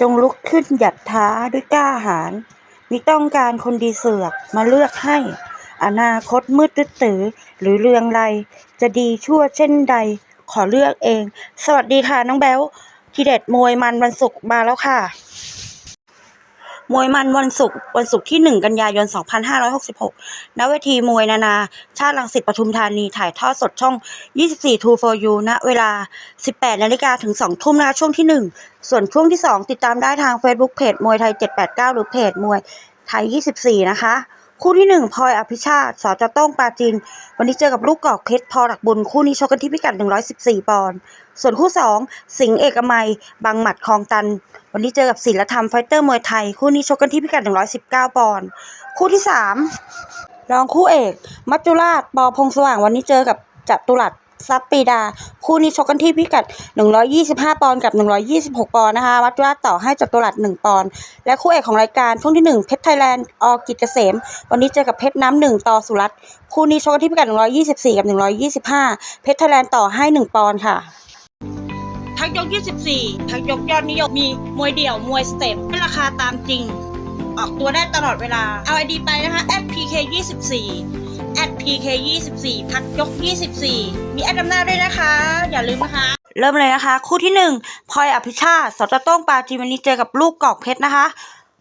จงลุกขึ้นหยัดท้าด้วยกล้าหาญมิต้องการคนดีเสือกมาเลือกให้ อนาคตมืดตึ๊ดตือหรือเรืองไร จะดีชั่วเช่นใด ขอเลือกเอง สวัสดีค่ะน้องแบ๊วทีเด็ดมวยมันวันศุกร์มาแล้วค่ะ มวยมันวันศุกร์วันศุกร์ที่ 1 กันยายน 2566 ณ เวทีมวยนานา ชาติลังสิตปทุมธานี ถ่ายทอดสดช่อง 24 True for You ณ เวลา 18 นาฬิกาถึง 2 ทุ่มนะคะช่วงที่ 1 ส่วนช่วงที่ 2 ติดตามได้ทาง Facebook เพจมวยไทย 789 หรือเพจมวยไทย 24 นะคะ คู่ที่ 1พลอยอภิชาติสจโต้งปาจิน วันนี้เจอกับลูกกอกเพชรพอหลักบุญคู่นี้ชกกันที่พิกัด 114 ปอนด์ส่วนคู่ 2 สิงห์เอกมัยบางหมัดคลองตัน วันนี้เจอกับศิลธรรมไฟเตอร์มวยไทย คู่นี้ชกกันที่พิกัด 119 ปอนด์คู่ที่ 3 รองคู่เอก มัจจุราชปอพงสว่างวันนี้เจอกับจัตุรัส ซับปีดา คู่นี้ชกกันที่พิกัด 125 ปอนด์กับ 126 ปอนด์นะคะมัจจุราต่อให้จัตุรัส1ปอนด์ และคู่เอกของรายการช่วงที่ 1 เพชรไทยแลนด์อกิจเกษม วันนี้เจอกับเพชรน้ำหนึ่งต่อสุรัตน์ คู่นี้ชกกันที่พิกัด 124 กับ 125 เพชรไทยแลนด์ต่อให้ 1 ปอนด์ค่ะทักยก 24 ทักยกยอดนิยม มีมวยเดี่ยว มวยสเต็ปให้ราคาตามจริง ออกตัวได้ตลอดเวลา เอาไอดีไปนะคะ @pk 24 @pk 24ทักยก 24 มีแอดนำหน้าด้วยนะคะ อย่าลืมนะคะ เริ่มเลยนะคะ คู่ที่1พลอยอภิชาติสตโต้งปาจีนวันนี้เจอกับลูกกอกเพชรนะคะ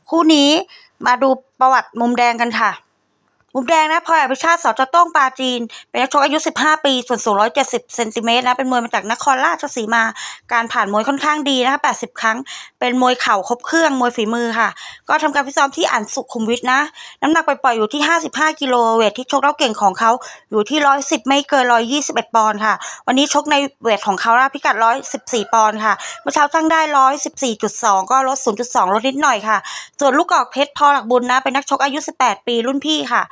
คู่นี้มาดูประวัติมุมแดงกันค่ะ มุมแดงนะพลอยอภิชาติสจโต้งปาจีน เป็นนักชกอายุ 15 ปี ส่วนสูง 170 เซนติเมตรนะ เป็นมวยมาจากนครราชสีมา การผ่านมวยค่อนข้างดีนะคะ 80 ครั้ง เป็นมวยเข่าครบเครื่อง มวยฝีมือค่ะ ก็ทำการฟิซ้อมที่อันสุขุมวิทนะ น้ำหนักปล่อยๆอยู่ที่ 55 กิโลเวทที่ชกแล้วเก่งของเขาอยู่ที่ 110 ไม่เกิน 121 ปอนด์ค่ะ วันนี้ชกในเวทของเขานะพิกัด 114 ปอนด์ค่ะ เมื่อเช้าตั้งได้ 114.2 ก็ลด 0.2 ลดนิดหน่อยค่ะ ส่วนลูกกอกเพชรพอหลักบุญนะ เป็นนักชกอายุ 18 ปีรุ่นพี่ค่ะ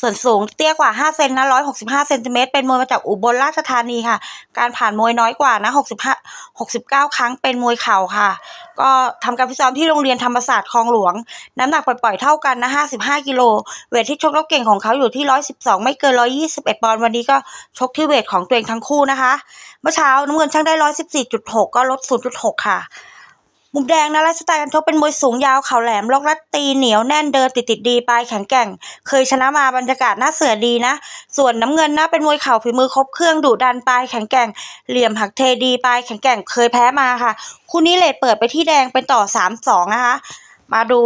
ส่วนสูงเตี้ยกว่า 5 เซนนะ165 เซนติเมตร เป็นมวยมาจากอุบลราชธานีค่ะ การผ่านมวยน้อยกว่านะ65 69 ครั้งเป็นมวยเข่าค่ะ ก็ทำการฟิซ้อมที่โรงเรียนธรรมศาสตร์คลองหลวง น้ำหนักปล่อยๆเท่ากันนะ 55 กิโล เวทที่ชกแล้วเก่งของเขาอยู่ที่ 112 ไม่เกิน 121 ปอนด์ วันนี้ก็ชกที่เวทของตัวเองทั้งคู่นะคะ เมื่อเช้าน้ำเงินช่างได้ 114.6 ก็ลด 0.6 ค่ะ มุมแดงนะไลฟ์สไตล์การชกเป็นมวยสูงยาวเข่าแหลมล็อกรัดตีเหนียวแน่นเดินติดติดดีปลายแข็งแกร่ง เคยชนะมาบรรยากาศน่าเสือดีนะ ส่วนน้ำเงินนะเป็นมวยเข่าฝีมือครบเครื่องดุดันปลายแข็งแกร่ง เหลี่ยมหักเทดีปลายแข็งแกร่งเคยแพ้มาค่ะ คู่นี้เลทเปิดไปที่แดงเป็นต่อ3-2นะคะมาดู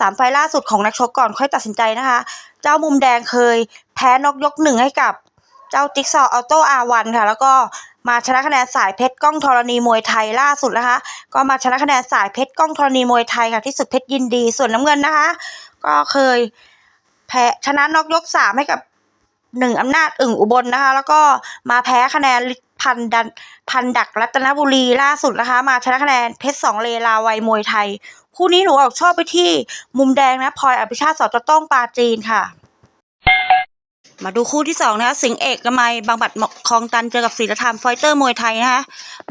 สามไฟล่าสุดของนักชกก่อนค่อยตัดสินใจนะคะ เจ้ามุมแดงเคยแพ้นกยกหนึ่งให้กับ เจ้าจิ๊กซอว์ออโต้อาวันค่ะ แล้วก็ มาชนะคะแนนสายเพชรก้องธรณีมวยไทยล่าสุดนะคะ ก็มาชนะคะแนนสายเพชรก้องธรณีมวยไทยค่ะที่สุดเพชรยินดีส่วนน้ำเงินนะคะ ก็เคยแพ้ชนะนอกยกสามให้กับหนึ่งอำนาจอึ่งอุบลนะคะ แล้วก็มาแพ้คะแนนพันดันพันดักรัตนบุรีล่าสุดนะคะ มาชนะคะแนนเพชรสองเลลาวัยมวยไทย คู่นี้หนูออกชอบไปที่มุมแดงนะพลอยอภิชาติสจต้องปาจีนค่ะ มาดูคู่ที่สองนะคะสิงเอกมัยบางบัดคลองตันเจอกับศิลธรรมไฟเตอร์มวยไทยนะคะ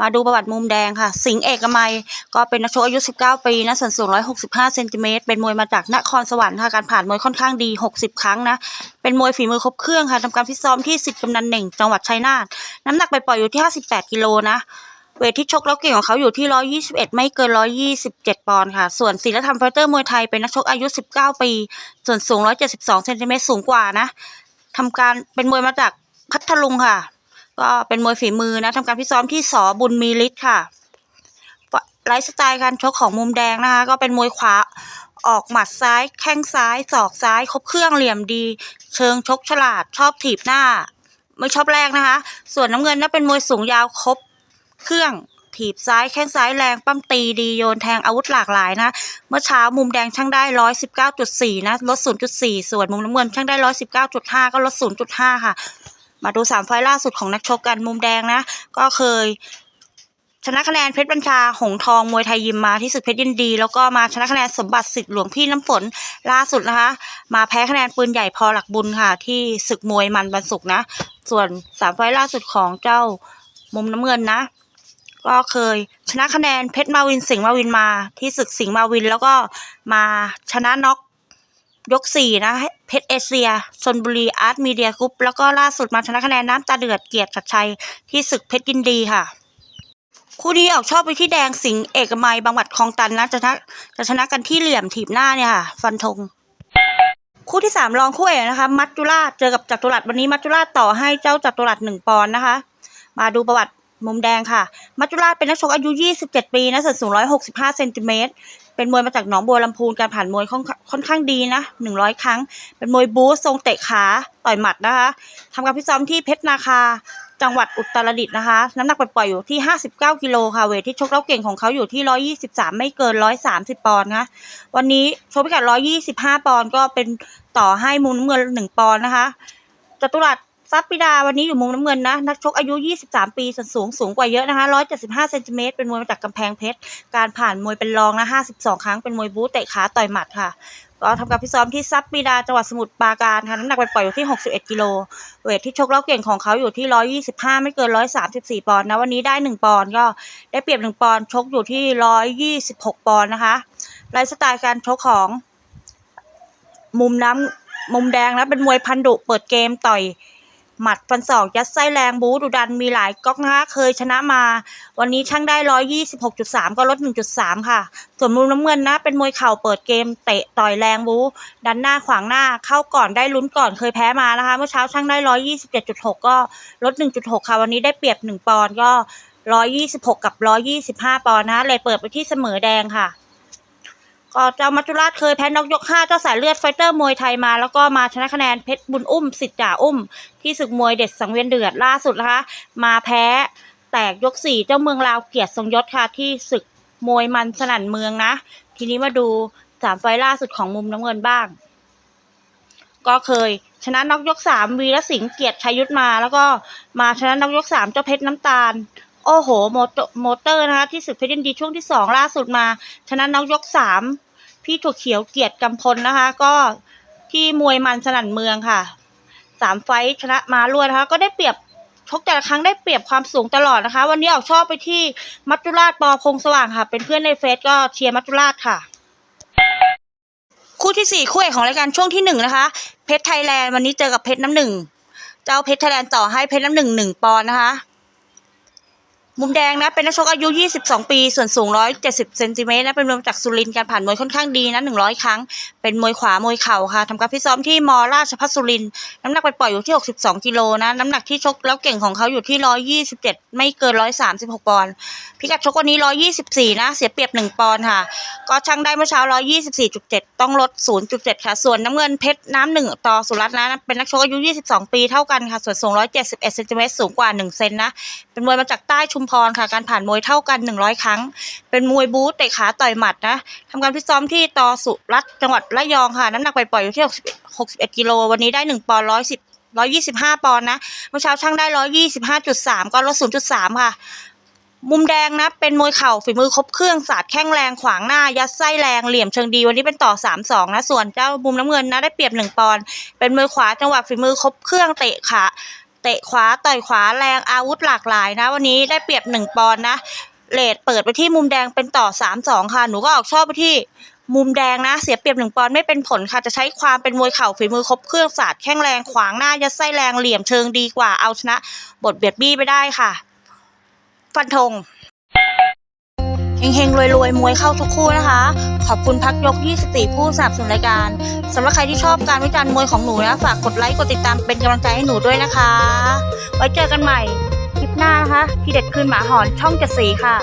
มาดูประวัติมุมแดงค่ะ สิงเอกมัยก็เป็นนักชกอายุ 19 ปีนะส่วนสูง 165 เซนติเมตรเป็นมวยมาจากนครสวรรค์ค่ะการผ่านมวยค่อนข้างดี 60 ครั้งนะเป็นมวยฝีมือครบเครื่องค่ะทำการฟิตซ้อมที่สิทธิ์กำนันหนึ่งจังหวัดชัยนาทน้ำหนักไปปล่อยอยู่ที่ 58 กิโลนะเวทที่ชกแล้วเก่งของเขาอยู่ที่ 121 ไม่เกิน 127 ปอนด์ค่ะ ส่วนศิลธรรมไฟเตอร์มวยไทยเป็นนักชกอายุ 19 ปี ส่วนสูง 172 เซนติเมตรสูงกว่านะ ทำการเป็นมวยมาจากพัทลุงค่ะ ก็เป็นมวยฝีมือนะทำการพิซ้อมที่สอบุญมีฤทธิ์ค่ะไลฟ์สไตล์การชกของมุมแดงนะคะ ก็เป็นมวยขวาออกหมัดซ้ายแข้งซ้ายศอกซ้าย ครบเครื่องเหลี่ยมดี เชิงชกฉลาดชอบถีบหน้า ไม่ชอบแรกนะคะ ส่วนน้ำเงินน่ะเป็นมวยสูงยาวครบเครื่อง ถีบซ้ายแข้งซ้ายแรงปั้มตีดีโยนแทงอาวุธหลากหลายนะ เมื่อเช้ามุมแดงช่างได้ร้อยสิบเก้าจุดสี่นะลดศูนย์จุดสี่ส่วนมุมน้ำเงินช่างได้ร้อยสิบเก้าจุดห้าก็ลดศูนย์จุดห้าค่ะ มาดูสามไฟล่าสุดของนักชกกันมุมแดงนะ ก็เคยชนะคะแนนเพชรบัญชา หงทองมวยไทยยิมมาที่ศึกเพชรยินดี แล้วก็มาชนะคะแนนสมบัติสิทธิ์หลวงพี่น้ำฝนล่าสุดนะคะ มาแพ้คะแนนปืนใหญ่พอหลักบุญค่ะ ที่ศึกมวยมันบรรสุกนะ ส่วนสามไฟล์ล่าสุดของเจ้ามุมน้ำเงินนะ ก็เคยชนะคะแนนเพชรมาวินสิงห์มาวินมา ที่ศึกสิงห์มาวินแล้วก็มาชนะน็อกยกสี่นะเพชรเอเชียชนบุรีอาร์ตมีเดียกรุ๊ปแล้วก็ล่าสุดมาชนะคะแนนน้ำตาเดือดเกียรติชัดชัยที่ศึกเพชรยินดีค่ะ คู่นี้ออกชอบไปที่แดงสิงห์เอกมัยบางหวัดคลองตันนะจะชนะจะชนะกันที่เหลี่ยมถีบหน้าเนี่ยค่ะ ฟันธงคู่ที่สามรองคู่เอกนะคะ มัจจุราชเจอกับจัตุรัสวันนี้มัจจุราชต่อให้เจ้าจัตุรัสหนึ่งปอนด์นะคะ มาดูประวัติ มุมแดงค่ะ มัจจุราชเป็นนักชกอายุ 27 ปีนะส่วนสูง 165 เซนติเมตร เป็นมวยมาจากหนองบัวลำพูน การผ่านมวยค่อนค่อนข้างดีนะ 100 ครั้ง เป็นมวยบู๊ทรงเตะขา ต่อยหมัดนะคะทำการพิซ้อมที่เพชรนาคา จังหวัดอุตรดิตถ์นะคะ น้ำหนักปล่อยๆอยู่ที่ 59 กิโลค่ะ เวทที่ชกเล่าเก่งของเขาอยู่ที่ 123 ไม่เกิน 130 ปอนด์นะ วันนี้ชกพิกัด 125 ปอนด์ก็เป็นต่อให้มุมน้ำเงิน 1 ปอนด์นะคะจตุรัส ซับปิดาวันนี้อยู่มุมน้ำเงินนะ นักชกอายุ 23 ปีส่วนสูงสูงกว่าเยอะนะคะ175เซนติเมตรเป็นมวยมาจากกำแพงเพชร การผ่านมวยเป็นรองนะ 52 ครั้งเป็นมวยบู๊เตะขาต่อยหมัดค่ะก็ทำการพิซ้อมที่ซับปิดาจังหวัดสมุทรปราการค่ะน้ำหนักปล่อยอยู่ที่ 61 กิโลเวทที่ชกเล่าเก่งของเขาอยู่ที่ 125 ไม่เกิน 134 ปอนด์นะวันนี้ได้ 1 ปอนด์ก็ได้เปรียบ 1 ปอนด์ชกอยู่ที่ 126 ปอนด์นะคะไลฟ์สไตล์การชกของ มุมน้ำมุมแดงนะเป็นมวยพันดุเปิดเกมต่อย หมัดฟันศอกยัดไส้แรงบู๊ดุดันมีหลายก๊อกนะคะเคยชนะมา วันนี้ช่างได้126.3ก็ลด1.3ค่ะ ส่วนมุมน้ำเงินนะ เป็นมวยเข่าเปิดเกมเตะต่อยแรงบู๊ดันหน้าขวางหน้าเข้าก่อนได้ลุ้นก่อนเคยแพ้มานะคะเมื่อเช้าช่างได้127.6ก็ลด1.6ค่ะ วันนี้ได้เปรียบ1ปอนด์ก็126กับ125ปอนด์นะคะเลยเปิดไปที่เสมอแดงค่ะ ก็เจ้ามัจจุราชเคยแพ้น็อกยกห้าเจ้าสายเลือดไฟเตอร์มวยไทยมา แล้วก็มาชนะคะแนนเพชรบุญอุ้มสิทธิ์จ่าอุ้ม ที่ศึกมวยเด็ดสังเวียนเดือดล่าสุดนะคะ มาแพ้แตกยกสี่เจ้าเมืองลาวเกียรติทรงยศค่ะที่ศึกมวยมันสนั่นเมืองนะ ทีนี้มาดูสามไฟล์ล่าสุดของมุมน้ำเงินบ้าง ก็เคยชนะน็อกยกสามวีรสิงห์เกียรติชัยยุทธมา แล้วก็มาชนะน็อกยกสามเจ้าเพชรน้ำตาล โอ้โหโมโตโมเตอร์นะคะที่ศึกเพชรยินดีช่วงที่สองล่าสุดมา ชนะน็อกยกสามพี่ถั่วเขียวเกียรติกำพลนะคะ ก็ที่มวยมันสนั่นเมืองค่ะสามไฟชนะมารวดนะคะ ก็ได้เปรียบชกแต่ละครั้งได้เปรียบความสูงตลอดนะคะ วันนี้ออกชอบไปที่มัจจุราชปอพงสว่างค่ะ เป็นเพื่อนในเฟซก็เชียร์มัจจุราชค่ะ คู่ที่สี่คู่เอกของรายการช่วงที่หนึ่งนะคะ เพชรไทยแลนด์วันนี้เจอกับเพชรน้ำหนึ่งเจ้าเพชรไทยแลนด์ต่อให้เพชรน้ำหนึ่งหนึ่งปอนนะคะ มุมแดงนะเป็นนักชกอายุ 22 ปี ส่วนสูง 170 เซนติเมตรนะ เป็นมวยจากสุรินทร์การผ่านมวยค่อนข้างดีนะ 100 ครั้ง เป็นมวยขวามวยเข่าค่ะทำการพิซ้อมที่มอราชพัฒสุรินทร์น้ำหนักไปปล่อยอยู่ที่ 62 กิโลนะ น้ำหนักที่ชกแล้วเก่งของเขาอยู่ที่ 127 ไม่เกิน 136 ปอนด์พิกัดชกวันนี้ 124 นะ เสียเปรียบ 1 ปอนด์ค่ะ ก็ชั่งได้เมื่อเช้า 124.7 ต้องลด 0.7 ค่ะ ส่วนน้ำเงินเพชรน้ำหนึ่งต่อสุรัตน์นะ เป็นนักชกอายุ 22 ปีเท่ากันค่ะ ส่วนสูง 171 เซนติเมตรสูงกว่า 1 เซนนะ เป็นมวยมาจากใต้ชุมพรค่ะ การผ่านมวยเท่ากัน 100 ครั้ง เป็นมวยบู๊เตะขาต่อยหมัดนะทำการพิซ้อมที่ตอสุรัตจังหวัดระยองค่ะ น้ำหนักปล่อยๆอยู่ที่61 61กิโล วันนี้ได้ 1ปอนด์110 125 ปอนด์นะ เมื่อเช้าช่างได้ 125.3 ก็ลด 0.3 ค่ะ มุมแดงนะ เป็นมวยเข่าฝีมือครบเครื่องสาดแข้งแรงขวางหน้า ยัดไส้แรงเหลี่ยมเชิงดีวันนี้เป็นต่อ 3-2 นะ ส่วนเจ้ามุมน้ำเงินนะได้เปรียบ 1 ปอนด์เป็นมวยขวาจังหวะฝีมือครบเครื่องเตะขา เตะขวาต่อยขวาแรงอาวุธหลากหลายนะ วันนี้ได้เปรียบ1ปอนด์นะเลดเปิดไปที่มุมแดงเป็นต่อ3-2ค่ะ หนูก็ออกชอบไปที่มุมแดงนะ เสียเปรียบหนึ่งปอนด์ไม่เป็นผลค่ะ จะใช้ความเป็นมวยเข่าฝีมือครบเครื่องศาสตร์แข้งแรงขวางหน้ายัดไส้แรงเหลี่ยมเชิงดีกว่าเอาชนะ บทเบียดบี้ไปได้ค่ะ ฟันธง เฮงๆรวยๆ มวยเข้าทุกคู่นะคะ ขอบคุณพักยก 24 ผู้สนับสนุนรายการสำหรับใครที่ชอบการวิจารณ์มวยของหนูนะฝากกดไลค์กดติดตามเป็นกำลังใจให้หนูด้วยนะคะ ไว้เจอกันใหม่คลิปหน้านะคะ ที่เด็ดคืนหมาหอนช่องเจ็ดสีค่ะ